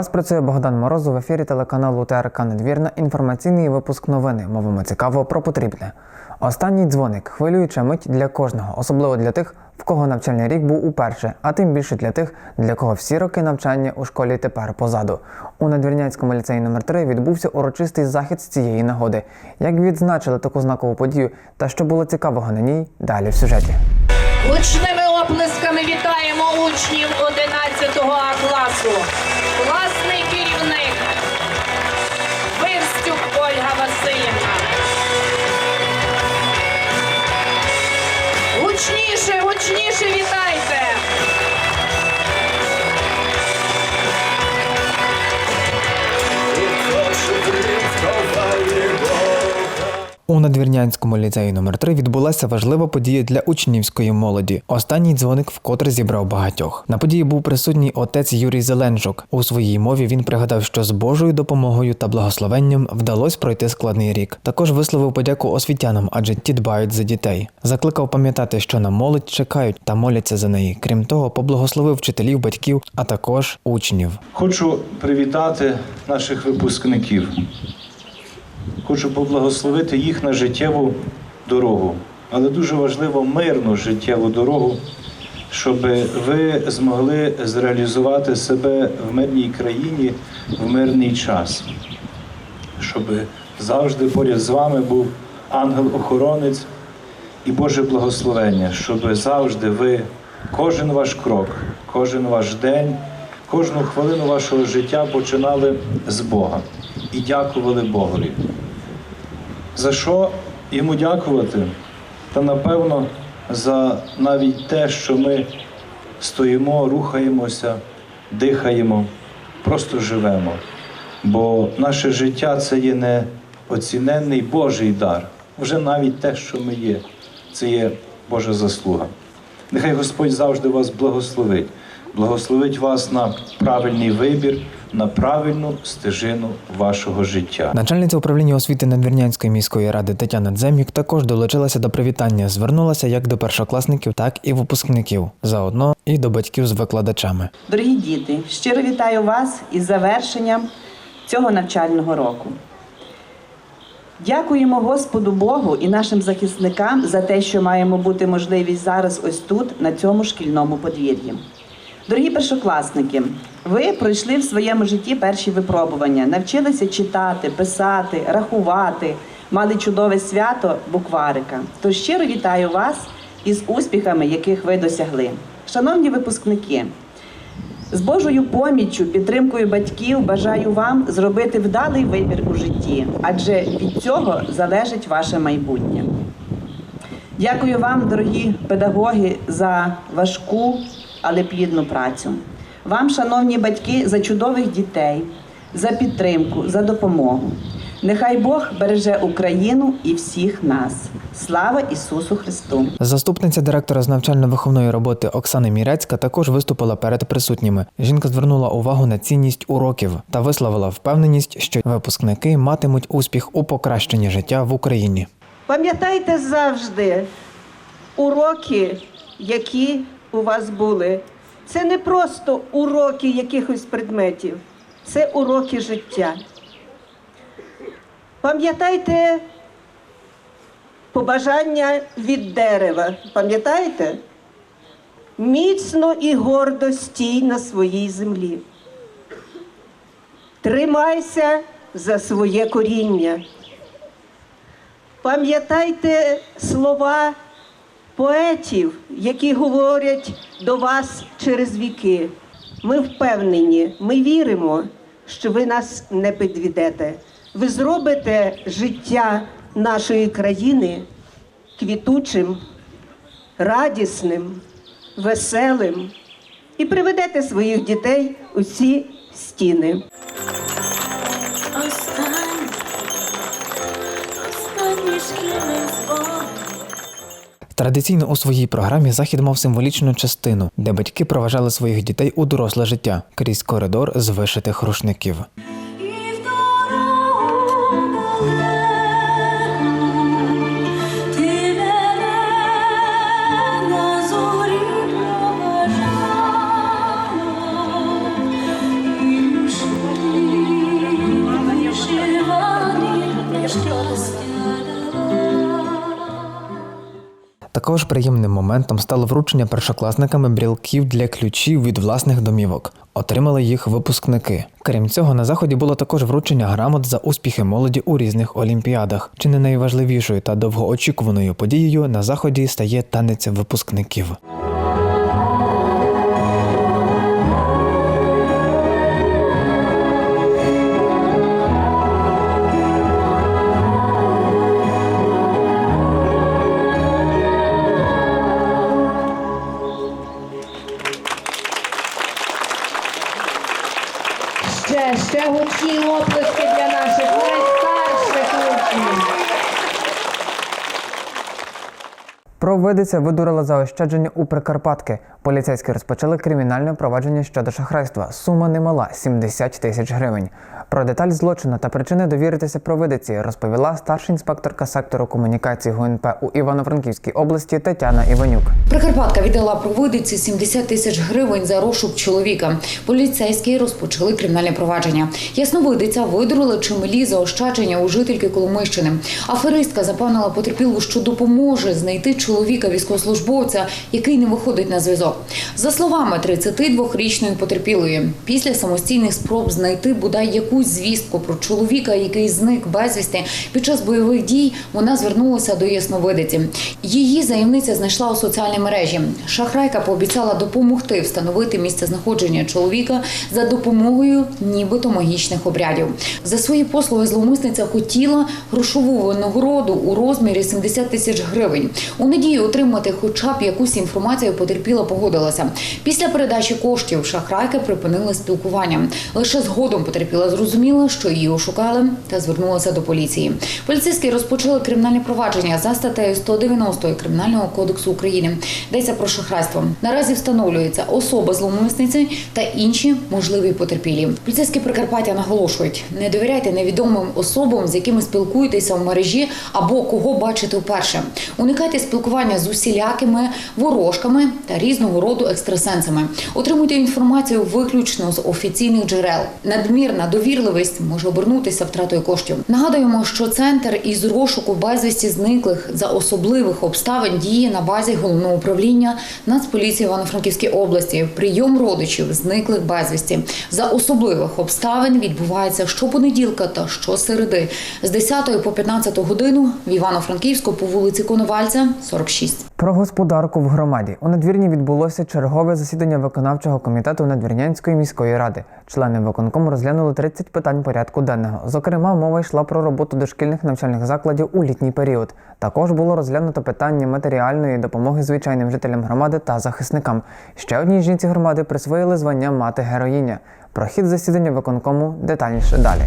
Вас працює Богдан Морозов в ефірі телеканалу ТРК Надвірна. Інформаційний випуск новини. Мовимо цікаво про потрібне. Останній дзвоник хвилююча мить для кожного, особливо для тих, в кого навчальний рік був уперше, а тим більше для тих, для кого всі роки навчання у школі тепер позаду. У Надвірнянському ліцеї номер 3 відбувся урочистий захід з цієї нагоди. Як відзначили таку знакову подію та що було цікавого на ній, далі в сюжеті. Гучними оплесками вітаємо учнів 11 А класу. Класний керівник Вирстюк Ольга Васильівна. Гучніше, гучніше вітайте! У Надвірнянському ліцеї номер 3 відбулася важлива подія для учнівської молоді. Останній дзвоник вкотре зібрав багатьох. На події був присутній отець Юрій Зеленчук. У своїй мові він пригадав, що з Божою допомогою та благословенням вдалося пройти складний рік. Також висловив подяку освітянам, адже ті дбають за дітей. Закликав пам'ятати, що на молодь чекають та моляться за неї. Крім того, поблагословив вчителів, батьків, а також учнів. Хочу привітати наших випускників. Хочу поблагословити їх на життєву дорогу, але дуже важливо мирну життєву дорогу, щоб ви змогли зреалізувати себе в мирній країні в мирний час, щоб завжди поряд з вами був ангел-охоронець і Боже благословення, щоб завжди ви, кожен ваш крок, кожен ваш день, кожну хвилину вашого життя починали з Бога і дякували Богові. За що йому дякувати? Та напевно за навіть те, що ми стоїмо, рухаємося, дихаємо, просто живемо. Бо наше життя це є неоціненний Божий дар. Вже навіть те, що ми є, це є Божа заслуга. Нехай Господь завжди вас благословить, благословить вас на правильний вибір, на правильну стежину вашого життя. Начальниця управління освіти Надвірнянської міської ради Тетяна Дземік також долучилася до привітання. Звернулася як до першокласників, так і випускників, заодно і до батьків з викладачами. Дорогі діти, щиро вітаю вас із завершенням цього навчального року. Дякуємо Господу Богу і нашим захисникам за те, що маємо бути можливість зараз ось тут, на цьому шкільному подвір'ї. Дорогі першокласники, ви пройшли в своєму житті перші випробування, навчилися читати, писати, рахувати, мали чудове свято букварика. Тож щиро вітаю вас із успіхами, яких ви досягли. Шановні випускники, з Божою поміччю, підтримкою батьків бажаю вам зробити вдалий вибір у житті, адже від цього залежить ваше майбутнє. Дякую вам, дорогі педагоги, за важку, але плідну працю. Вам, шановні батьки, за чудових дітей, за підтримку, за допомогу. Нехай Бог береже Україну і всіх нас. Слава Ісусу Христу! Заступниця директора з навчально-виховної роботи Оксана Мірецька також виступила перед присутніми. Жінка звернула увагу на цінність уроків та висловила впевненість, що випускники матимуть успіх у покращенні життя в Україні. Пам'ятайте завжди уроки, які у вас були. Це не просто уроки якихось предметів, це уроки життя. Пам'ятайте побажання від дерева. Пам'ятаєте? Міцно і гордо стій на своїй землі. Тримайся за своє коріння. Пам'ятайте слова поетів, які говорять до вас через віки. Ми впевнені, ми віримо, що ви нас не підведете. Ви зробите життя нашої країни квітучим, радісним, веселим і приведете своїх дітей у ці стіни. Традиційно у своїй програмі захід мав символічну частину, де батьки проважали своїх дітей у доросле життя крізь коридор з вишитих рушників. Також приємним моментом стало вручення першокласниками брілків для ключів від власних домівок. Отримали їх випускники. Крім цього, на заході було також вручення грамот за успіхи молоді у різних олімпіадах. Чи не найважливішою та довгоочікуваною подією на заході стає танець випускників. Провидиця видурила заощадження у Прикарпатки. Поліцейські розпочали кримінальне провадження щодо шахрайства. Сума немала 70 тисяч гривень. Про деталь злочину та причини довіритися провидиці розповіла старша інспекторка сектору комунікації ГУНП у Івано-Франківській області Тетяна Іванюк. Прикарпатка віддала провидиці 70 тисяч гривень за розшук чоловіка. Поліцейські розпочали кримінальне провадження. Ясновидиця видурила чималі заощадження у жительки Коломийщини. Аферистка запевнила потерпілу, що допоможе знайти чоловіка військовослужбовця, який не виходить на зв'язок. За словами 32-річної потерпілої, після самостійних спроб знайти бодай якусь звістку про чоловіка, який зник безвісти під час бойових дій, вона звернулася до ясновидиці. Її заємниця знайшла у соціальній мережі. Шахрайка пообіцяла допомогти встановити місце знаходження чоловіка за допомогою нібито магічних обрядів. За свої послуги зловмисниця хотіла грошову винагороду у розмірі 70 тисяч гривень. У надії отримати хоча б якусь інформацію потерпіла погодилася. Після передачі коштів шахрайка припинила спілкування. Лише згодом потерпіла зрозуміла, що її ошукали та звернулася до поліції. Поліцейські розпочали кримінальне провадження за статтею 190 Кримінального кодексу України. Йдеться про шахрайство. Наразі встановлюється особа зловмисниці та інші можливі потерпілі. Поліцейські Прикарпаття наголошують: не довіряйте невідомим особам, з якими спілкуєтеся в мережі або кого бачите вперше. Уникайте спілкування з усілякими ворожками та різного роду екстрасенсами. Отримуйте інформацію виключно з офіційних джерел. Надмірна довірливість може обернутися втратою коштів. Нагадуємо, що центр із розшуку безвісті зниклих за особливих обставин діє на базі головного управління Нацполіції Івано-Франківській області. Прийом родичів зниклих безвісті за особливих обставин відбувається щопонеділка та щосереди з 10 по 15 годину в Івано-Франківську по вулиці Коновальця, 46. Про господарку в громаді у надвірні відбулося чергове засідання виконавчого комітету Надвірнянської міської ради. Члени виконкому розглянули 30 питань порядку денного. Зокрема, мова йшла про роботу дошкільних навчальних закладів у літній період. Також було розглянуто питання матеріальної допомоги звичайним жителям громади та захисникам. Ще одній жінці громади присвоїли звання мати героїня. Про хід засідання виконкому детальніше далі.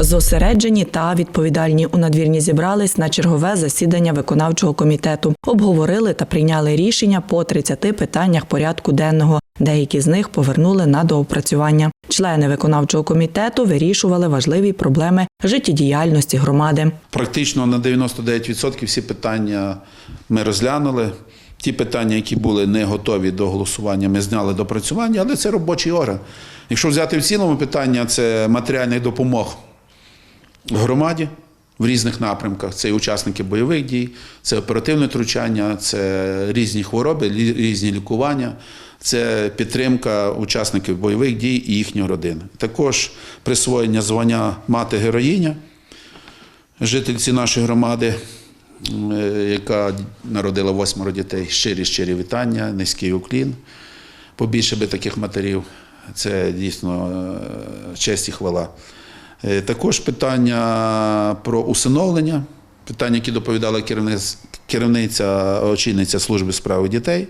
Зосереджені та відповідальні у надвірні зібрались на чергове засідання виконавчого комітету. Обговорили та прийняли рішення по 30 питаннях порядку денного. Деякі з них повернули на доопрацювання. Члени виконавчого комітету вирішували важливі проблеми життєдіяльності громади. Практично на 99% всі питання ми розглянули. Ті питання, які були не готові до голосування, ми зняли до працювання, але це робочий орган. Якщо взяти в цілому питання, це матеріальних допомог громаді в різних напрямках. Це і учасники бойових дій, це оперативне втручання, це різні хвороби, різні лікування, це підтримка учасників бойових дій і їхньої родини. Також присвоєння звання мати героїня жительці нашої громади, е, яка народила восьмеро дітей. Щирі щирі вітання, низький уклін. Побільше би таких матерів. Це дійсно е, честь і хвала. Е, Також питання про усиновлення, питання, які доповідала керівниця, очільниця служби справи дітей.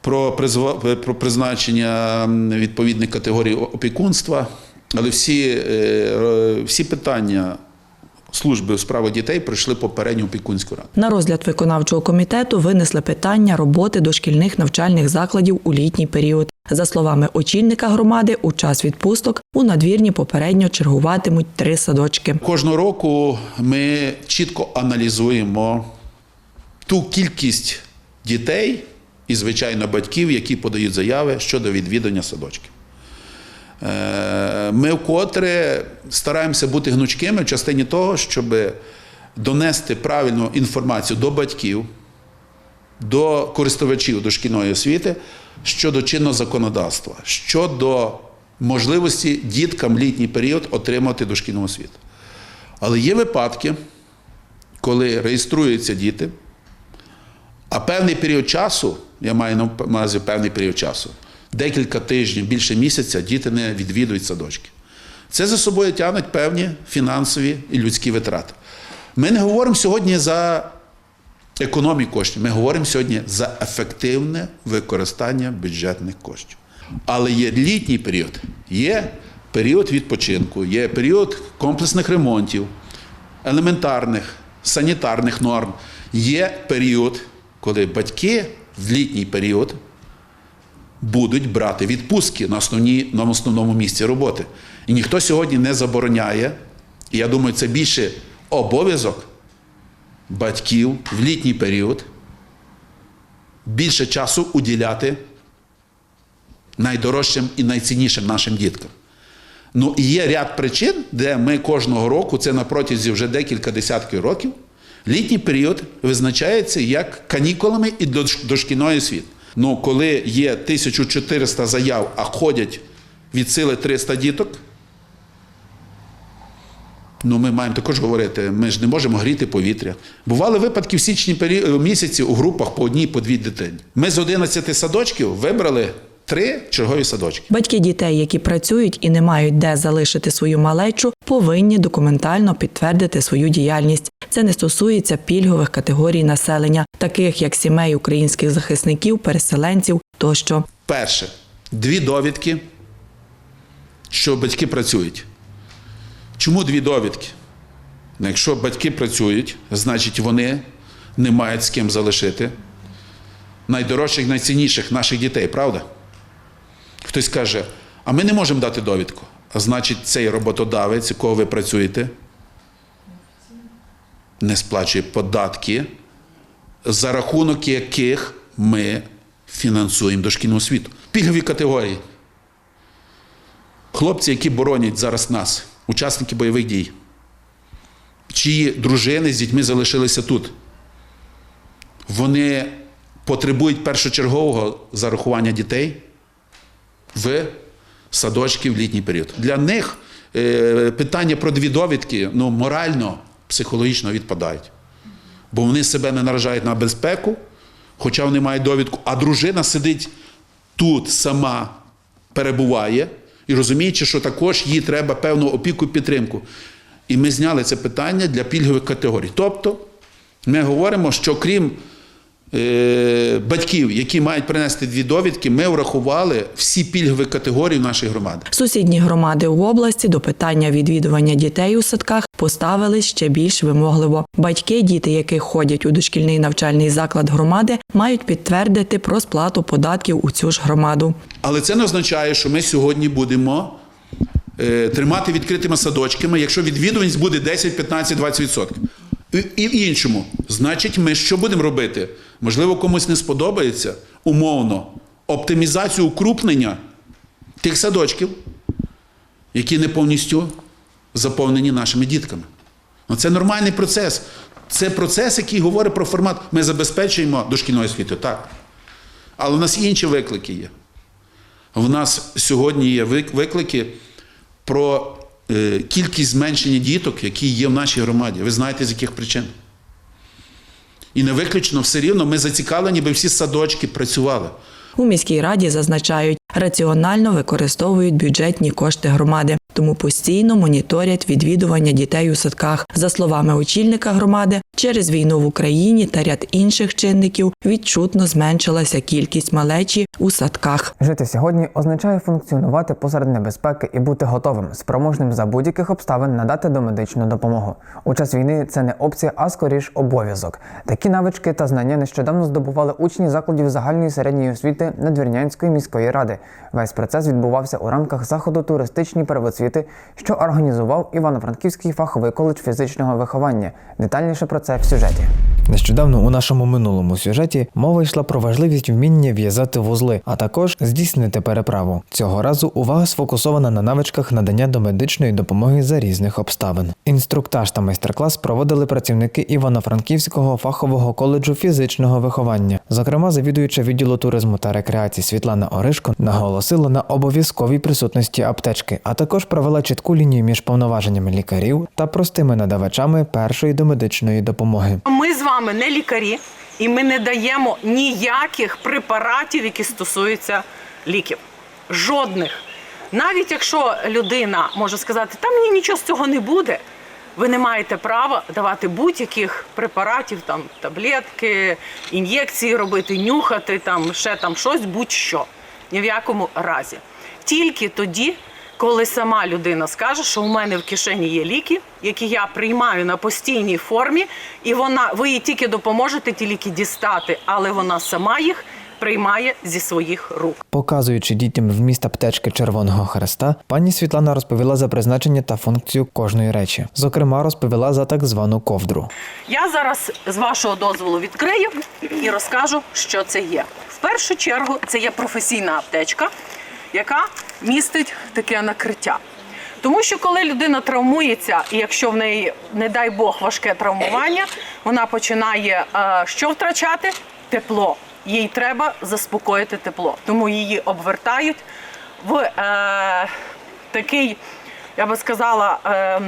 Про, про призначення відповідних категорій опікунства, але всі, е, всі питання служби у справах дітей пройшли попередню опікунську раду. На розгляд виконавчого комітету винесли питання роботи дошкільних навчальних закладів у літній період. За словами очільника громади, у час відпусток у надвірні попередньо чергуватимуть три садочки. Кожного року ми чітко аналізуємо ту кількість дітей і, звичайно, батьків, які подають заяви щодо відвідання садочків. Е, Ми вкотре стараємося бути гнучкими в частині того, щоб донести правильну інформацію до батьків, до користувачів дошкільної освіти щодо чинного законодавства, щодо можливості діткам літній період отримати дошкільну освіту. Але є випадки, коли реєструються діти, а певний період часу, я маю на увазі певний період часу, декілька тижнів, більше місяця діти не відвідують садочки. Це за собою тягнуть певні фінансові і людські витрати. Ми не говоримо сьогодні за економію коштів, ми говоримо сьогодні за ефективне використання бюджетних коштів. Але є літній період, є період відпочинку, є період комплексних ремонтів, елементарних санітарних норм. Є період, коли батьки в літній період будуть брати відпустки на, основній, на основному місці роботи. І ніхто сьогодні не забороняє, і я думаю, це більше обов'язок батьків в літній період більше часу уділяти найдорожчим і найціннішим нашим діткам. Ну і є ряд причин, де ми кожного року, це на протязі вже декілька десятків років, літній період визначається як канікулами і дош- дошкільної освіти. Ну, коли є 1400 заяв, а ходять від сили 300 діток, ну ми маємо також говорити, ми ж не можемо гріти повітря. Бували випадки в січні пері- місяці у групах по одній, по дві дитині. Ми з 11 садочків вибрали три чергові садочки. Батьки дітей, які працюють і не мають де залишити свою малечу, повинні документально підтвердити свою діяльність. Це не стосується пільгових категорій населення, таких як сімей українських захисників, переселенців тощо. Перше, дві довідки, що батьки працюють. Чому дві довідки? Ну, Якщо батьки працюють, значить вони не мають з ким залишити найдорожчих, найцінніших наших дітей, правда? Хтось каже, а ми не можемо дати довідку. А значить, цей роботодавець, у кого ви працюєте, не сплачує податки, за рахунок яких ми фінансуємо дошкільну освіту. Пільгові категорії. Хлопці, які боронять зараз нас, учасники бойових дій, чиї дружини з дітьми залишилися тут. Вони потребують першочергового зарахування дітей в садочки в літній період. Для них е, питання про дві довідки ну, морально, психологічно відпадають. Бо вони себе не наражають на безпеку, хоча вони мають довідку, а дружина сидить тут сама, перебуває і розуміючи, що також їй треба певну опіку і підтримку. І ми зняли це питання для пільгових категорій. Тобто, ми говоримо, що крім батьків, які мають принести дві довідки, ми врахували всі пільгові категорії нашої громади. Сусідні громади в області до питання відвідування дітей у садках поставились ще більш вимогливо. Батьки, діти яких ходять у дошкільний навчальний заклад громади, мають підтвердити про сплату податків у цю ж громаду. Але це не означає, що ми сьогодні будемо е, тримати відкритими садочками, якщо відвідуваність буде 10, 15, 20%. І, і в іншому, значить, ми що будемо робити? Можливо, комусь не сподобається умовно оптимізацію укрупнення тих садочків, які не повністю заповнені нашими дітками. Ну, це нормальний процес. Це процес, який говорить про формат. Ми забезпечуємо дошкільною освітою, так. Але у нас інші виклики є. В нас сьогодні є виклики про е, кількість зменшення діток, які є в нашій громаді. Ви знаєте, з яких причин. І не виключно все рівно ми зацікавлені, би всі садочки працювали. У міській раді зазначають, раціонально використовують бюджетні кошти громади, тому постійно моніторять відвідування дітей у садках. За словами очільника громади, через війну в Україні та ряд інших чинників відчутно зменшилася кількість малечі у садках. Жити сьогодні означає функціонувати посеред небезпеки і бути готовим, спроможним за будь-яких обставин надати домедичну допомогу. У час війни це не опція, а скоріш обов'язок. Такі навички та знання нещодавно здобували учні закладів загальної середньої освіти Надвірнянської міської ради. Весь процес відбувався у рамках заходу туристичні первоцвіти, що організував Івано-Франківський фаховий коледж фізичного виховання. Детальніше про це в сюжеті. Нещодавно у нашому минулому сюжеті мова йшла про важливість вміння в'язати вузли, а також здійснити переправу. Цього разу увага сфокусована на навичках надання домедичної допомоги за різних обставин. Інструктаж та майстер-клас проводили працівники Івано-Франківського фахового коледжу фізичного виховання. Зокрема, завідуюча відділу туризму та рекреації Світлана Оришко наголосила на обов'язковій присутності аптечки, а також провела чітку лінію між повноваженнями лікарів та простими надавачами першої домедичної допомоги. Ми з вами не лікарі, і ми не даємо ніяких препаратів, які стосуються ліків. Жодних. Навіть якщо людина може сказати, та мені нічого з цього не буде, ви не маєте права давати будь-яких препаратів, там таблетки, ін'єкції робити, нюхати, там ще там щось, будь-що. Ні в якому разі. Тільки тоді, коли сама людина скаже, що у мене в кишені є ліки, які я приймаю на постійній формі, і вона, ви їй тільки допоможете ті ліки дістати, але вона сама їх приймає зі своїх рук. Показуючи дітям вміст аптечки Червоного Хреста, пані Світлана розповіла за призначення та функцію кожної речі. Зокрема, розповіла за так звану ковдру. Я зараз з вашого дозволу відкрию і розкажу, що це є. В першу чергу це є професійна аптечка, яка містить таке накриття. Тому що коли людина травмується, і якщо в неї, не дай Бог, важке травмування, вона починає е, що втрачати? Тепло. Їй треба заспокоїти тепло. Тому її обвертають в е, такий, я би сказала, е,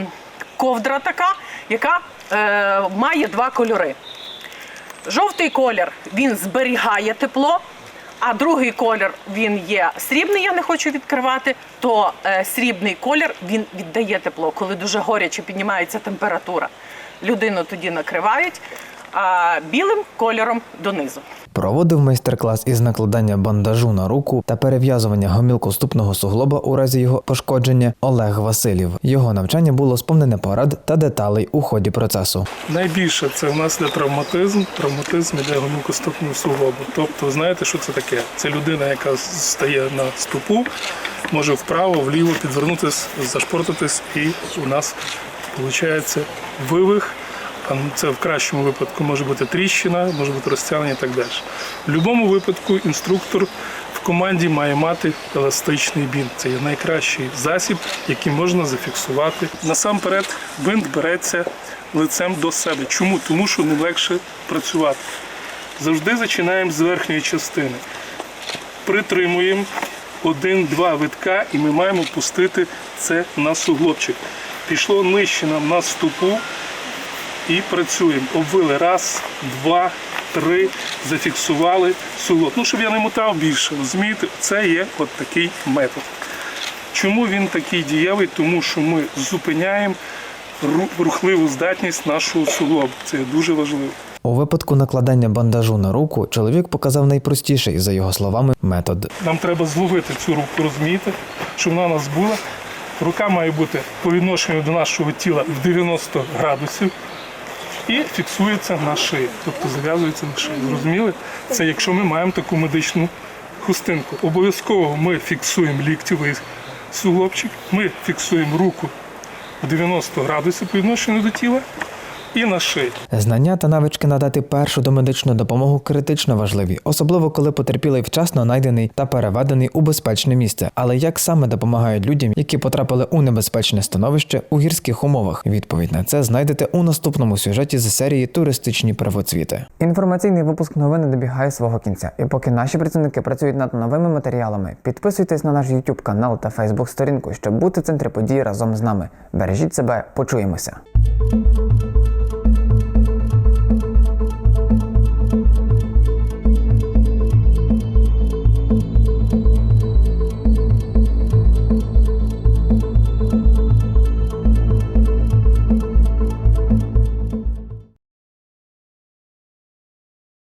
ковдра така, яка е, має два кольори. Жовтий колір він зберігає тепло, а другий колір він є срібний, я не хочу відкривати, то е, срібний колір він віддає тепло, коли дуже горяче піднімається температура. Людину тоді накривають а, білим кольором донизу. Проводив майстер-клас із накладання бандажу на руку та перев'язування гомілкоступного суглоба у разі його пошкодження Олег Василів. Його навчання було сповнене порад та деталей у ході процесу. Найбільше це в нас йде травматизм. Травматизм іде гомілкостопного суглобу. Тобто, знаєте, що це таке? Це людина, яка стає на стопу, може вправо, вліво підвернутися, зашпортитись, і у нас виходить вивих. Ну, Це в кращому випадку може бути тріщина, може бути розтягнення і так далі. В будь-якому випадку інструктор в команді має мати еластичний бінт. Це є найкращий засіб, який можна зафіксувати. Насамперед, бинт береться лицем до себе. Чому? Тому що ним легше працювати. Завжди починаємо з верхньої частини. Притримуємо один-два витка, і ми маємо пустити це на суглобчик. Пішло нижче нам на стопу і працюємо. Обвили раз, два, три, зафіксували суглоб. Ну, щоб я не мотав більше, розумієте, це є от такий метод. Чому він такий дієвий? Тому що ми зупиняємо рухливу здатність нашого суглобу. Це дуже важливо. У випадку накладання бандажу на руку чоловік показав найпростіший, за його словами, метод. Нам треба зловити цю руку, розумієте, щоб вона у нас була. Рука має бути по відношенню до нашого тіла в 90 градусів і фіксується на шиї, тобто зав'язується на шиї. Зрозуміли? Це якщо ми маємо таку медичну хустинку. Обов'язково ми фіксуємо ліктєвий суглобчик, ми фіксуємо руку в 90 градусів по відношенню до тіла і на шиї. Знання та навички надати першу домедичну допомогу критично важливі, особливо коли потерпілий вчасно знайдений та переведений у безпечне місце. Але як саме допомагають людям, які потрапили у небезпечне становище у гірських умовах? Відповідь на це знайдете у наступному сюжеті з серії Туристичні первоцвіти. Інформаційний випуск новини добігає свого кінця. І поки наші працівники працюють над новими матеріалами, підписуйтесь на наш YouTube канал та Facebook сторінку, щоб бути в центрі подій разом з нами. Бережіть себе, почуємося.